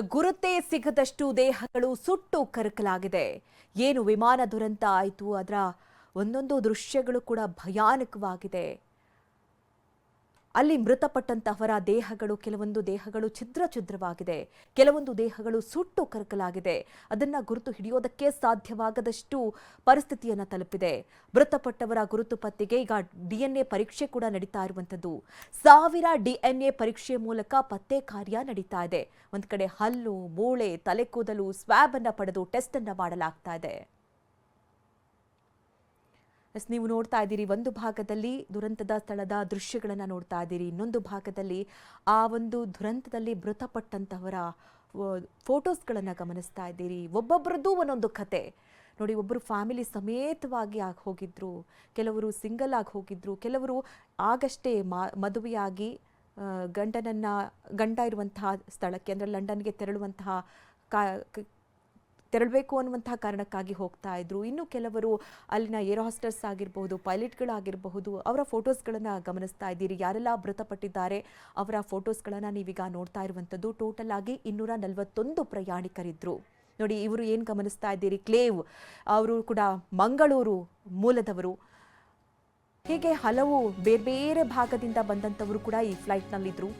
ಗುರುತೇ ಸಿಗದಷ್ಟು ದೇಹಗಳು ಸುಟ್ಟು ಕರಕಲಾಗಿದೆ. ಏನು ವಿಮಾನ ದುರಂತ ಆಯಿತು ಅದರ ಒಂದೊಂದು ದೃಶ್ಯಗಳು ಕೂಡ ಭಯಾನಕವಾಗಿದೆ. ಅಲ್ಲಿ ಮೃತಪಟ್ಟಂತಹವರ ದೇಹಗಳು, ಕೆಲವೊಂದು ದೇಹಗಳು ಛಿದ್ರ ಛಿದ್ರವಾಗಿದೆ. ಕೆಲವೊಂದು ದೇಹಗಳು ಸುಟ್ಟು ಕರಕಲಾಗಿದೆ. ಅದನ್ನ ಗುರುತು ಹಿಡಿಯೋದಕ್ಕೆ ಸಾಧ್ಯವಾಗದಷ್ಟು ಪರಿಸ್ಥಿತಿಯನ್ನು ತಲುಪಿದೆ. ಮೃತಪಟ್ಟವರ ಗುರುತು ಪತ್ತೆಗೆ ಈಗ ಡಿಎನ್ಎ ಪರೀಕ್ಷೆ ಕೂಡ ನಡೀತಾ ಇರುವಂತದ್ದು ಸಾವಿರ ಡಿಎನ್ಎ ಪರೀಕ್ಷೆ ಮೂಲಕ ಪತ್ತೆ ಕಾರ್ಯ ನಡೀತಾ ಇದೆ. ಒಂದ್ ಕಡೆ ಹಲ್ಲು, ಮೂಳೆ, ತಲೆ ಕೂದಲು ಸ್ವ್ಯಾಬ್ ಅನ್ನ ಪಡೆದು ಟೆಸ್ಟ್ ಅನ್ನ ಮಾಡಲಾಗ್ತಾ ಇದೆ. ಎಸ್, ನೀವು ನೋಡ್ತಾ ಇದ್ದೀರಿ, ಒಂದು ಭಾಗದಲ್ಲಿ ದುರಂತದ ಸ್ಥಳದ ದೃಶ್ಯಗಳನ್ನು ನೋಡ್ತಾ ಇದ್ದೀರಿ. ಇನ್ನೊಂದು ಭಾಗದಲ್ಲಿ ಆ ಒಂದು ದುರಂತದಲ್ಲಿ ಮೃತಪಟ್ಟಂತಹವರ ಫೋಟೋಸ್ಗಳನ್ನು ಗಮನಿಸ್ತಾ ಇದ್ದೀರಿ. ಒಬ್ಬೊಬ್ಬರದ್ದು ಒಂದೊಂದು ಕತೆ. ನೋಡಿ ಒಬ್ಬರು ಫ್ಯಾಮಿಲಿ ಸಮೇತವಾಗಿ ಆಗಿ ಹೋಗಿದ್ರು, ಕೆಲವರು ಸಿಂಗಲ್ ಆಗಿ ಹೋಗಿದ್ರು, ಕೆಲವರು ಆಗಷ್ಟೇ ಮದುವೆಯಾಗಿ ಗಂಡನನ್ನು, ಗಂಡ ಇರುವಂತಹ ಸ್ಥಳಕ್ಕೆ, ಅಂದರೆ ಲಂಡನ್ಗೆ ತೆರಳುವಂತಹ ಕ- ತೆರಳಬೇಕು ಅನ್ನುವಂತಹ ಕಾರಣಕ್ಕಾಗಿ ಹೋಗ್ತಾ ಇದ್ರು. ಇನ್ನು ಕೆಲವರು ಅಲ್ಲಿನ ಏರ್ ಹಾಸ್ಟರ್ಸ್ ಆಗಿರಬಹುದು, ಪೈಲಟ್ಗಳಾಗಿರಬಹುದು, ಅವರ ಫೋಟೋಸ್ಗಳನ್ನು ಗಮನಿಸ್ತಾ ಇದ್ದೀರಿ. ಯಾರೆಲ್ಲ ಮೃತಪಟ್ಟಿದ್ದಾರೆ, ಅವರ ಫೋಟೋಸ್ಗಳನ್ನು ನೀವೀಗ ನೋಡ್ತಾ ಇರುವಂಥದ್ದು ಟೋಟಲ್ ಆಗಿ ಇನ್ನೂರ ನಲವತ್ತೊಂದು ಪ್ರಯಾಣಿಕರಿದ್ರು. ನೋಡಿ, ಇವರು ಏನು ಗಮನಿಸ್ತಾ ಇದ್ದೀರಿ? ಕ್ಲೇವ್, ಅವರು ಕೂಡ ಮಂಗಳೂರು ಮೂಲದವರು. ಹೀಗೆ ಹಲವು ಬೇರೆ ಬೇರೆ ಭಾಗದಿಂದ ಬಂದಂಥವರು ಕೂಡ ಈ ಫ್ಲೈಟ್ನಲ್ಲಿದ್ದರು